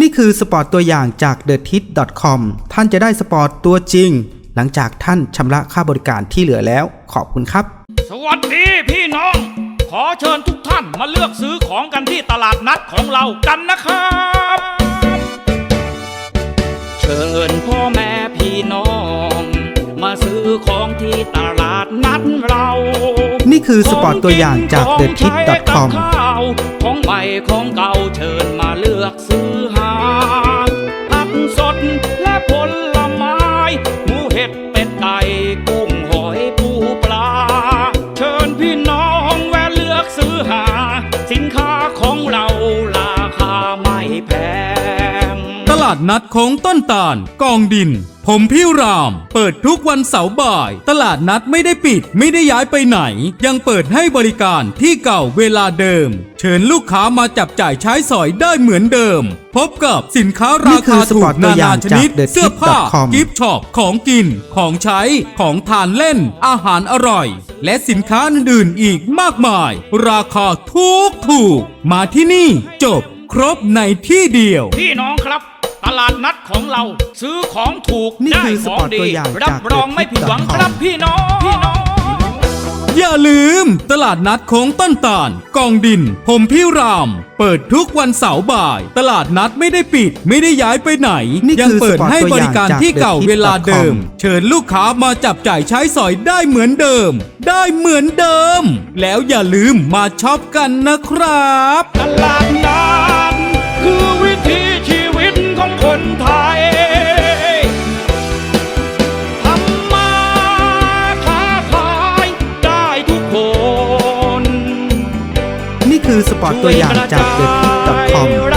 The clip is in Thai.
นี่คือสปอร์ตตัวอย่างจาก t h e t i t c o m ท่านจะได้สปอร์ตตัวจริง หลังจากท่านชำระค่าบริการที่เหลือแล้ว ขอบคุณครับ สวัสดีพี่น้อง ขอเชิญทุกท่านมาเลือกซื้อของกันที่ตลาดนัดของเรากันนะครับ เชิญพ่อแม่พี่น้อง มาซื้อของที่ตลาดนัดเรา นี่คือสปอร์ตตัวอย่างจากของ t h e กิ t น i t ของใช้กับ c o m ข้าวของใหม่ของเก่าเชิญ สินค้าขาดนัดของต้นตาล กองดิน ผมพี่ราม เปิดทุกวันเสาร์บ่าย ตลาดนัดไม่ได้ปิด ไม่ได้ย้ายไปไหน ยังเปิดให้บริการที่เก่าเวลาเดิม เชิญลูกค้ามาจับจ่ายใช้สอยได้เหมือนเดิม พบกับสินค้ารานี่คืคาอสถูปอร์กตตัวนาอย่านางชจากนิด The เสื้อผ้า com กิฟต์ช็อปของกิน ของใช้ ของทานเล่น อาหารอร่อย และสินค้าอื่นๆอีกมากมาย ราคาถูกถูกๆมาที่นี่จบครบในที่เดียว พี่น้องครับ ตลาดนัดของเรา ซื้อของถูกนี่ได้คือขสอปองร์ตดี ตัวอย่างรับจากรองไม่ผิดหวัง The ครับ Tip.com พี่น้องพี่น้อง อย่าลืม ตลาดนัดของต้นตาล กองดินผมพี่ราม เปิดทุกวันเสาร์บ่าย ตลาดนัดไม่ได้ปิด ไม่ได้ย้ายไปไหน นี่ยัคือเปิดสปอร์ตให้ตัวบอย่างริการจากที่เก่า The Tip.com เวลาเดิม เชิญลูกค้ามาจับจ่ายใช้สอยได้เหมือนเดิม ได้เหมือนเดิม แล้วอย่าลืมมาช็อปกันนะครับ ต คือสปอร์ตตัวอย่างจากเด็กดอทคอม